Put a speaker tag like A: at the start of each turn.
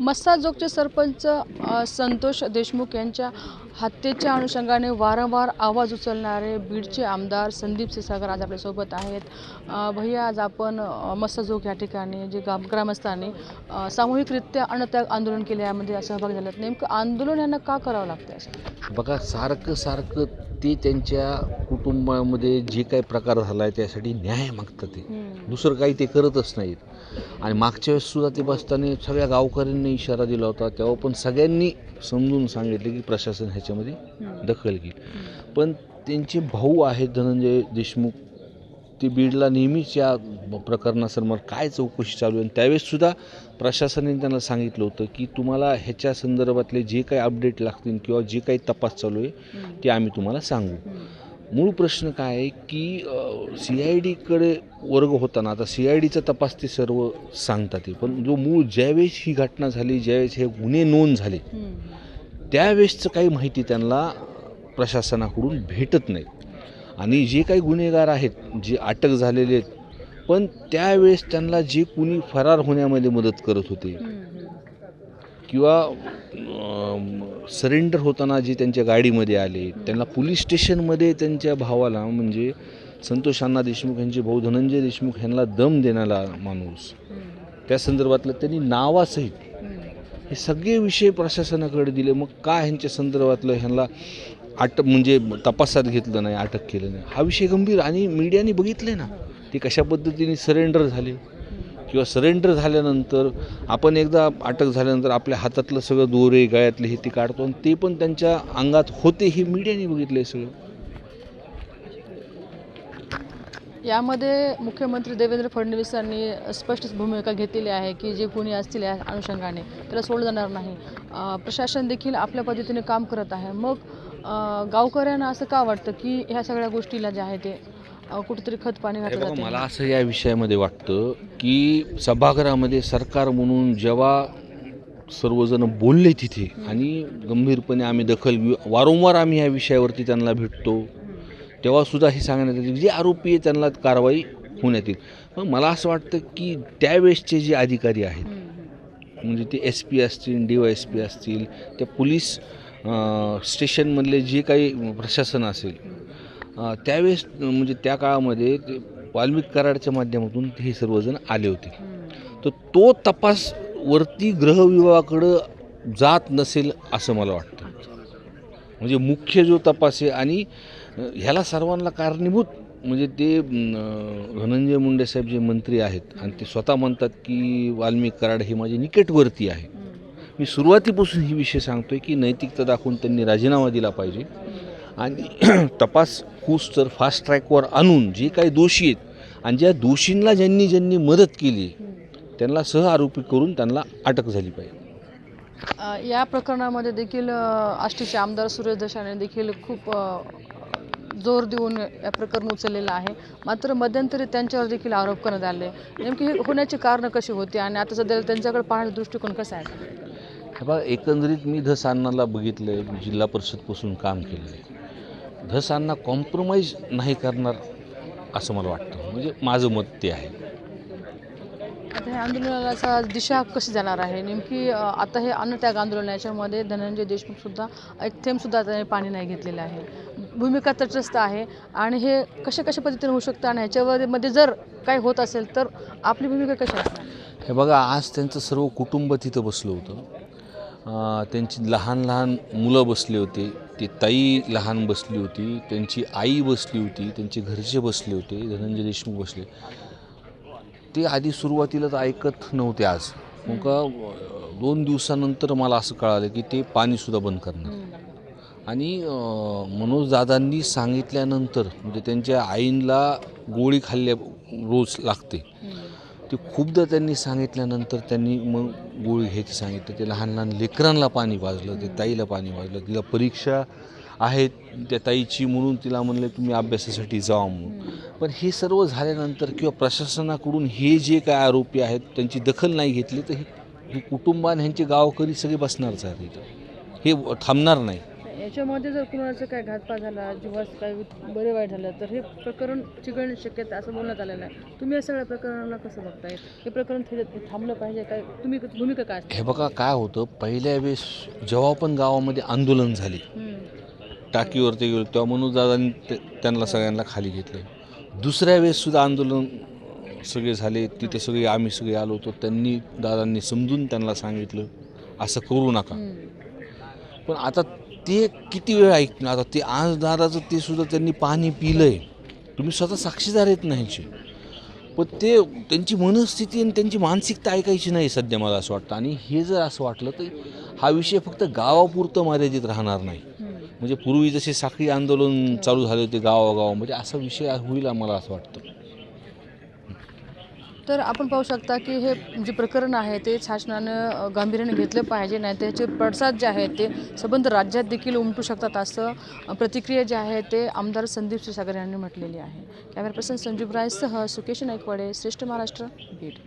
A: मस्साजोगचे सरपंच संतोष देशमुख यांच्या हत्येच्या अनुषंगाने वारंवार आवाज उचलणारे बीडचे आमदार संदीप सिसागर आज आपल्यासोबत आहेत. भैया आज आपण मस्साजोग या ठिकाणी जे गाम ग्रामस्थांनी सामूहिकरित्या अण्णत्याग आंदोलन केले यामध्ये सहभाग झाला नेमकं आंदोलन यांना का करावं लागतं असं?
B: बघा सारखं सारखं ते त्यांच्या कुटुंबामध्ये जे काही प्रकार झाला आहे त्यासाठी न्याय मागतात ते. दुसरं काही ते करतच नाहीत. आणि मागच्या वेळेस सुद्धा ते बसताना सगळ्या गावकऱ्यांनी इशारा दिला होता. तेव्हा पण सगळ्यांनी समजून सांगितले की प्रशासन ह्याच्यामध्ये दखल घेईल. पण त्यांचे भाऊ आहेत धनंजय देशमुख ते बीडला नेहमीच या प्रकरणासमोर काय चौकशी चालू आहे? आणि त्यावेळेससुद्धा प्रशासनाने त्यांना सांगितलं होतं की तुम्हाला ह्याच्या संदर्भातले जे काही अपडेट लागतील किंवा जे काही तपास चालू आहे ते आम्ही तुम्हाला सांगू. मूळ प्रश्न काय आहे की सी आय डीकडे वर्ग होताना आता सी आय डीचा तपास ते सर्व सांगतात ते पण जो मूळ ज्यावेळेस ही घटना झाली ज्यावेळेस हे गुन्हे नोंद झाले त्यावेळेसचं काही माहिती त्यांना प्रशासनाकडून भेटत नाही. आणि जे काही गुन्हेगार आहेत जे अटक झालेले आहेत पण त्यावेळेस त्यांना जे कुणी फरार होण्यामध्ये मदत करत होते किंवा सरेंडर होताना जे त्यांच्या गाडीमध्ये आले त्यांना पोलीस स्टेशनमध्ये त्यांच्या भावाला म्हणजे संतोष अण्णा देशमुख यांचे भाऊ धनंजय देशमुख यांना दम देणारा माणूस त्या संदर्भातलं त्यांनी नावासहित हे सगळे विषय प्रशासनाकडे दिले. मग का ह्यांच्या संदर्भातलं ह्यांना अटक म्हणजे तपासात घेतलं नाही अटक केलं नाही. हा विषय गंभीर आणि मीडियाने बघितले ना ते कशा पद्धतीने सरेंडर झाले. किंवा सरेंडर झाल्यानंतर आपण एकदा अटक झाल्यानंतर आपल्या हातातलं सगळं दोरे गळ्यातले हे ते काढतो आणि ते पण त्यांच्या अंगात होते हे मीडियाने बघितलं सगळं.
A: यामध्ये मुख्यमंत्री देवेंद्र फडणवीस यांनी स्पष्ट भूमिका घेतलेली आहे की जे कोणी असतील या अनुषंगाने त्याला सोडलं जाणार नाही. प्रशासन देखील आपल्या पद्धतीने काम करत आहे. मग गावकऱ्यांना असं का वाटतं की ह्या सगळ्या गोष्टीला जे आहे ते कुठेतरी खत पाणी घातलं
B: बघा
A: जाते?
B: मला असं या विषयामध्ये वाटतं की सभागृहामध्ये सरकार म्हणून जेव्हा सर्वजण बोलले तिथे आणि गंभीरपणे आम्ही दखल घेऊ वारंवार आम्ही या विषयावरती त्यांना भेटतो तेव्हासुद्धा हे सांगण्यात येते की जे आरोपी आहे त्यांना कारवाई होण्यात येईल. पण मला असं वाटतं की त्यावेळेसचे जे अधिकारी आहेत म्हणजे ते एस पी असतील डी वाय एस पी असतील त्या पोलीस स्टेशनमधले जे काही प्रशासन असेल त्यावेळेस म्हणजे त्या काळामध्ये ते वाल्मिक कराडच्या माध्यमातून हे सर्वजण आले होते. तर तो तपास वरती गृहविभागाकडं जात नसेल असं मला वाटतं. म्हणजे मुख्य जो तपास आहे आणि ह्याला सर्वांना कारणीभूत म्हणजे ते धनंजय मुंडे साहेब जे मंत्री आहेत आणि ते स्वतः म्हणतात की वाल्मिक कराड हे माझे निकटवर्ती आहे. मी सुरुवातीपासून ही विषय सांगतो आहे की नैतिकता दाखवून त्यांनी राजीनामा दिला पाहिजे. आणि तपास कूस तर फास्ट ट्रॅकवर आणून जे काही दोषी आहेत आणि ज्या दोषींना ज्यांनी ज्यांनी मदत केली त्यांना सह आरोपी करून त्यांना अटक झाली पाहिजे.
A: या प्रकरणामध्ये देखील आष्टीचे आमदार सुरेश दशाने देखील खूप जोर देऊन या प्रकरण उचललेलं आहे. मात्र मध्यंतरी त्यांच्यावर देखील आरोप करण्यात आले. नेमकी हे होण्याची कारणं कशी होती आणि आता सध्या त्यांच्याकडे पाहण्याचा दृष्टिकोन कसा आहे?
B: हे बघा एकंदरीत मी धस अण्णाला बघितलं आहे जिल्हा परिषदपासून काम केलं आहे धस अण्णा कॉम्प्रोमाइज नाही करणार असं मला वाटतं. म्हणजे माझं मत ते आहे.
A: आता ह्या आंदोलनाचा दिशा कशी जाणार आहे? नेमकी आता हे अन्नत्याग आंदोलन याच्यामध्ये धनंजय देशमुख सुद्धा एक थेंब सुद्धा त्याने पाणी नाही घेतलेलं आहे. भूमिका तटस्थ आहे आणि हे कशा कशा पद्धतीने होऊ शकतं आणि ह्याच्यावर मध्ये जर काही होत असेल तर आपली भूमिका कशी असणार?
B: हे बघा आज त्यांचं सर्व कुटुंब तिथं बसलं होतं. त्यांची लहान लहान मुलं बसले होते. ती ताई लहान बसली होती. त्यांची आई बसली होती. त्यांचे घरचे बसले होते. धनंजय देशमुख बसले. ते आधी सुरुवातीलाच ऐकत नव्हते आज. मग दोन दिवसानंतर मला असं कळालं की ते पाणीसुद्धा बंद करणार. आणि मनोज दादांनी सांगितल्यानंतर म्हणजे त्यांच्या आईंला गोळी खाल्ल्या रोज लागते. ते खूपदा त्यांनी सांगितल्यानंतर त्यांनी मग गोळी घ्यायची सांगितलं. ते लहान लहान लेकरांना पाणी वाजलं ते ताईला पाणी वाजलं. तिला परीक्षा आहेत त्या ताईची म्हणून तिला म्हणलं तुम्ही अभ्यासासाठी जावा म्हणून. पण हे सर्व झाल्यानंतर किंवा प्रशासनाकडून हे जे काय आरोपी आहेत त्यांची दखल नाही घेतली तर हे कुटुंबान ह्यांचे गावकरी सगळे बसणार आहेत हे थांबणार नाही.
A: याच्यामध्ये जर कुणाचं काय घातपात झाला किंवा काय बरे वाईट झालं तर हे प्रकरण चिघळण्याची शक्यता असं बोलण्यात आलेलं आहे. तुम्ही या सगळ्या प्रकरणाला कसं बघताय? हे प्रकरण थांबलं पाहिजे काय? तुम्ही भूमिका काय
B: हे बघा काय होतं पहिल्या वेळेस जेव्हा पण गावामध्ये आंदोलन झाले. टाकीवरती गेलो तेव्हा मनोज दादांनी ते- त्यांना सगळ्यांना खाली घेतले. दुसऱ्या वेळेस सुद्धा आंदोलन सगळे झाले तिथे सगळे आम्ही सगळे आलो होतो त्यांनी दादांनी समजून त्यांना सांगितलं असं करू नका. पण आता ते किती वेळ ऐकणं आता ते आजदाराचं ते सुद्धा त्यांनी पाणी पिलं आहे तुम्ही स्वतः साक्षीदार आहेत नाहीचे पण ते त्यांची मनस्थिती आणि त्यांची मानसिकता ऐकायची नाही सध्या मला असं वाटतं. आणि हे जर असं वाटलं तर हा विषय फक्त गावापुरतं मर्यादित राहणार नाही. म्हणजे पूर्वी जसे साखळी आंदोलन चालू झाले होते गावागावामध्ये असा विषय होईल आम्हाला असं वाटतं.
A: तर आपण पाहू शकता की हे जे प्रकरण आहे ते शासनानं गांभीर्याने घेतलं पाहिजे नाही त्याचे पडसाद जे आहेत ते संबंध राज्यात देखील उमटू शकतात असं प्रतिक्रिया जे आहे ते आमदार संदीप क्षीरसागर यांनी म्हटलेली आहे. कॅमेरा पर्सन संजीव रायसह सुकेश नाईकवाडे श्रेष्ठ महाराष्ट्र बीड.